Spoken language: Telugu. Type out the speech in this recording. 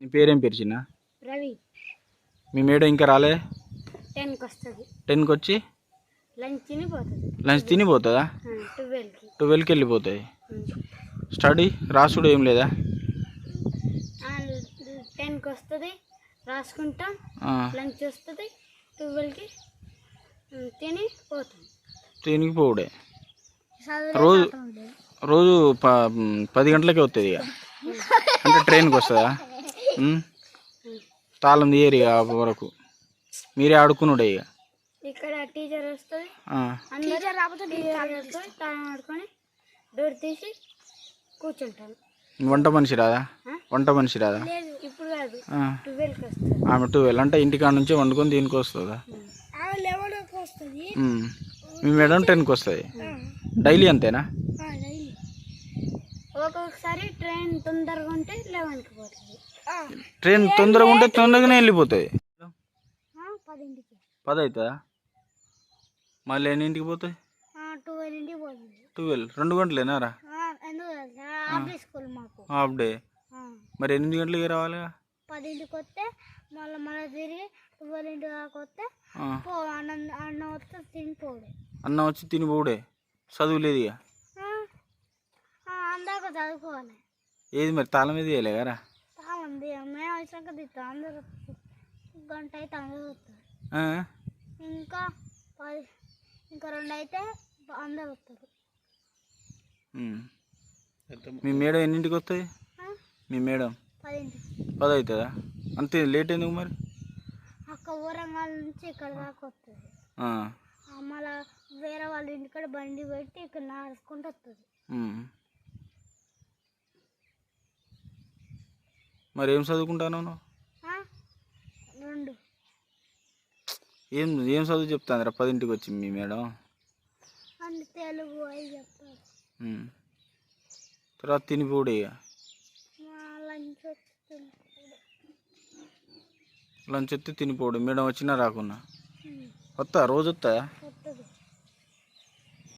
నీ పేరేం పేరు చిన్న? రవి. మీ మేడం ఇంకా రాలే? టెన్కి వస్తుంది. టెన్కి వచ్చి? లంచ్ తిని పోతుంది. లంచ్ తిని పోతుందా? ట్వెల్వ్కి. ట్వెల్వ్కి వెళ్ళిపోతుంది స్టడీ రాసుడు ఏం లేదా? టెన్కి వస్తుంది రాసుకుంటాం లంచ్ వస్తుంది ట్వెల్వ్కి తిని పోతాం. తినికి పోవుడే. రోజు రోజు పది గంటలకే వస్తుంది ఇక. అంటే ట్రైన్కి వస్తుందా? తాళం తీయరు ఇక ఆ వరకు. మీరే ఆడుకున్నాడే ఇక. ఇక్కడ టీచర్ వస్తుంది ఆ, అందరూ రాకపోతే టీచర్ వస్తుంది తాళం ఆడుకొని డోర్ తీసి కూర్చుంటాం వంట మనిషి రాదా? వంట మనిషి రాదా? ఇప్పుడు కాదు. ఆమె ట్వెల్వ్ అంటే ఇంటికాడ నుంచి వండుకొని దీనికి వస్తుందా. మీ మేడం టెన్కి వస్తుంది? డైలీ అంతేనా? ఒక్కొక్కసారి ట్రైన్ తొందరగా ఉంటే లెవెన్కి పోతుంది. ట్రైన్ తొందరగా ఉంటే తొందరగానే వెళ్ళిపోతుంది పదింటికి. పది అవుతుందా మళ్ళీ ఎన్నింటికి పోతుంది ట్వెల్వ్. రెండు స్కూల్ మాకు. Half day? మరి ఎనిమిది గంటలకి రావాలి పదింటికి వస్తే మళ్ళీ మళ్ళీ తిరిగి ట్వెల్వ్ ఇంటి దాకా వస్తే అన్నం అన్నం వస్తే తినిపోడు. అన్నం వచ్చి తిని పోడే చదువు లేదు ఇక? అందాక చదువుకోవాలి. ఏది మరి తాళం మీద వేయలే కదా వచ్చినాక తిస్తాం అందరూ గంట అయితే అందరూ వస్తారు. ఆ? ఇంకా పది ఇంకా రెండు అయితే అందరు వస్తారు. మీ మేడం ఎన్నింటికి వస్తుంది ఆ, మీ మేడం? పది అవుతుందా అంతే లేట్ ఎందుకు మరి? అక్క ఊరంగాల నుంచి ఇక్కడ దాకా వస్తుంది. ఆ, మళ్ళీ వేరే వాళ్ళ ఇంటికాడ బండి పెట్టి ఇక్కడ నడుచుకుంటూ వస్తుంది. మరి ఏం చదువుకుంటాను నువ్వు? రెండు. ఏం ఏం చదువు చెప్తాందిరా? పదింటికి వచ్చి మీ మేడం. తెలుగు. తర్వాత తినిపోడే ఇక. లంచ్ వస్తే తినిపోడు మేడం వచ్చినా రాకున్నా? వస్తా రోజు వస్తా